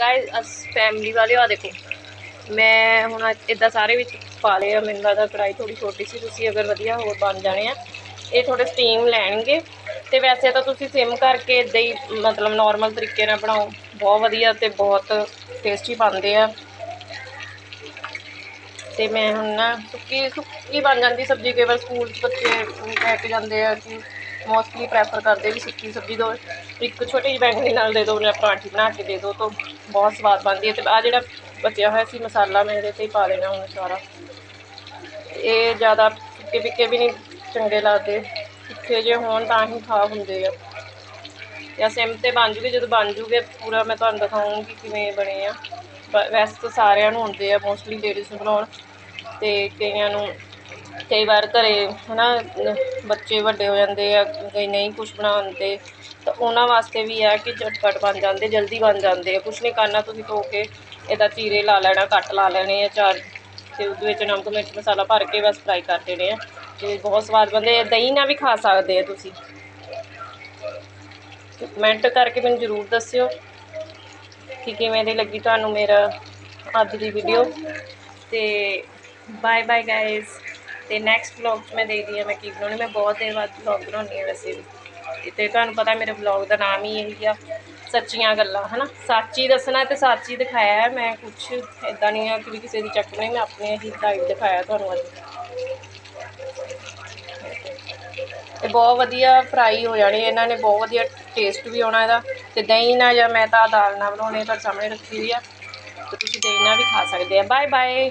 Guys ਅਸ family ਵਾਲੇ ਆ ਦੇਖੋ। ਮੈਂ ਹੁਣ ਇਦਾਂ ਸਾਰੇ ਵਿੱਚ ਪਾ ਲਏ ਆ, ਮੈਨੂੰ ਲੱਗਦਾ ਕੜਾਈ ਥੋੜੀ ਛੋਟੀ ਸੀ, ਤੁਸੀਂ ਅਗਰ ਵਧੀਆ ਹੋਰ ਬਣ ਜਾਣੇ ਆ। ਇਹ ਥੋੜੇ ਸਟੀਮ ਲੈਣਗੇ। ਤੇ ਵੈਸੇ ਤਾਂ ਤੁਸੀਂ ਸਿਮ ਕਰਕੇ ਇਦਾਂ ਹੀ, ਮਤਲਬ ਨਾਰਮਲ ਤਰੀਕੇ ਨਾਲ ਬਣਾਓ। ਬਹੁਤ ਵਧੀਆ ਤੇ ਬਹੁਤ ਟੇਸਟੀ ਬਣਦੇ ਆ। ਤੇ ਮੈਂ ਹੁਣ ਨਾ ਸੁੱਕੀ ਸੁੱਕੀ ਬਣ ਜਾਂਦੀ ਸਬਜ਼ੀ, ਕਈ ਵਾਰ ਸਕੂਲ 'ਚ ਬੱਚੇ ਲੈ ਕੇ ਜਾਂਦੇ ਆ ਕਿ ਮੋਸਟਲੀ ਪ੍ਰੈਫਰ ਕਰਦੇ ਵੀ ਸੁੱਕੀ ਸਬਜ਼ੀ ਦੋ। ਇੱਕ ਛੋਟੀ ਜਿਹੀ ਬੈਂਗਣੀ ਨਾਲ ਦੇ ਦਿਓ ਜਾਂ ਪਰਾਂਠੀ ਬਣਾ ਕੇ ਦੇ ਦਿਓ ਤਾਂ ਬਹੁਤ ਸਵਾਦ ਬਣਦੀ ਹੈ ਤੇ ਆ ਜਿਹੜਾ ਬਚਿਆ ਹੋਇਆ ਸੀ ਮਸਾਲਾ ਮੈਂ ਇਹਦੇ ਤੇ ਹੀ ਪਾ ਦੇਣਾ ਹੁਣ ਸਾਰਾ। ਇਹ ਜ਼ਿਆਦਾ ਫਿੱਕੇ ਫਿੱਕੇ ਵੀ ਨਹੀਂ ਚੰਗੇ ਲੱਗਦੇ। ਫਿੱਕੇ ਜੇ ਹੋਣ ਤਾਂ ਹੀ ਖਾ ਹੁੰਦੇ ਆ। ਜਾਂ ਸਿਮ ਤੇ ਬਣ ਜੂਗੇ, ਜਦੋਂ ਬਣ ਜੂਗੇ ਪੂਰਾ ਮੈਂ ਤੁਹਾਨੂੰ ਦਿਖਾਉਂਗੀ ਕਿਵੇਂ ਬਣੇ ਆ। ਵੈਸੇ ਤਾਂ ਸਾਰਿਆਂ ਨੂੰ ਹੁੰਦੇ ਆ, ਮੋਸਟਲੀ ਲੇਡੀਜ਼ ਨੂੰ ਬਣਾਉਣ। ਤੇ ਕਈਆਂ ਨੂੰ ਕਈ ਵਾਰ ਘਰ ਹੈ ਨਾ ਬੱਚੇ ਵੱਡੇ ਹੋ ਜਾਂਦੇ ਆ, ਕਈ ਨਹੀਂ ਕੁਛ ਬਣਾਉਣ ਬਣਾਉਂਦੇ, ਤਾਂ ਉਹਨਾਂ ਵਾਸਤੇ ਵੀ ਆ ਕਿ ਝਟਪਟ ਬਣ ਜਾਂਦੇ, ਜਲਦੀ ਬਣ ਜਾਂਦੇ ਆ। ਕੁਛ ਨਹੀਂ ਕਰਨਾ, ਤੁਸੀਂ ਧੋ ਕੇ ਇਹਦਾ ਚੀਰੇ ਲਾ ਲੈਣਾ, ਕੱਟ ਲਾ ਲੈਣੇ ਆ ਚਾਰ ਅਤੇ ਉਹਦੇ ਵਿੱਚ ਨਮਕ, ਮਿਰਚ, ਮਸਾਲਾ ਭਰ ਕੇ ਬਸ ਫਰਾਈ ਕਰ ਦੇਣੇ ਆ। ਅਤੇ ਬਹੁਤ ਸਵਾਦ ਬਣਦੇ ਦਹੀਂ ਨਾਲ ਵੀ ਖਾ ਸਕਦੇ ਆ ਤੁਸੀਂ। ਕਮੈਂਟ ਕਰਕੇ ਮੈਨੂੰ ਜ਼ਰੂਰ ਦੱਸਿਓ ਕਿ ਕਿਵੇਂ ਦੀ ਲੱਗੀ ਤੁਹਾਨੂੰ ਮੇਰਾ ਅੱਜ ਦੀ ਵੀਡੀਓ ਤੇ ਬਾਏ ਬਾਏ ਗਾਇਸ ਤੇ ਨੈਕਸਟ ਵਲੌਗ 'ਚ ਮੈਂ ਦੇਖਦੀ ਹਾਂ ਮੈਂ ਕੀ ਬਣਾਉਣੀ, ਮੈਂ ਬਹੁਤ ਦੇਰ ਬਾਅਦ ਵਲੌਗ ਬਣਾਉਣੀ ਹੈ ਵੈਸੇ ਵੀ। ਤੇ ਤੁਹਾਨੂੰ ਪਤਾ ਮੇਰੇ ਵਲੌਗ ਦਾ ਨਾਮ ਹੀ ਇਹੀ ਆ, ਸੱਚੀਆਂ ਗੱਲਾਂ, ਹਨਾ? ਸੱਚ ਹੀ ਦੱਸਣਾ ਤੇ ਸੱਚ ਹੀ ਦਿਖਾਇਆ ਹੈ, ਮੈਂ ਕੁਝ ਇਦਾਂ ਨਹੀਂ ਆ ਕਿ ਵੀ ਕਿਸੇ ਦੀ ਚੱਕਣੀ ਮੈਂ ਆਪਣੇ ਹੀ ਲਾਈਵ ਦਿਖਾਇਆ ਤੁਹਾਨੂੰ ਅੱਜ। ਤੇ ਬਹੁਤ ਵਧੀਆ ਫਰਾਈ ਹੋ ਜਾਣੇ ਇਹਨਾਂ ਨੇ ਬਹੁਤ ਵਧੀਆ ਟੇਸਟ ਵੀ ਆਉਣਾ ਇਹਦਾ। ਤੇ ਦਹੀਂ ਨਾਲ ਜਾਂ ਮੈਂ ਤਾਂ ਦਾਲ ਨਾਲ ਬਣਾਉਣੇ ਤੁਹਾਡੇ ਸਾਹਮਣੇ ਰੱਖੀ ਹੋਈ ਆ। ਤੇ ਤੁਸੀਂ ਦਹੀਂ ਨਾਲ ਵੀ ਖਾ ਸਕਦੇ ਆ। Bye bye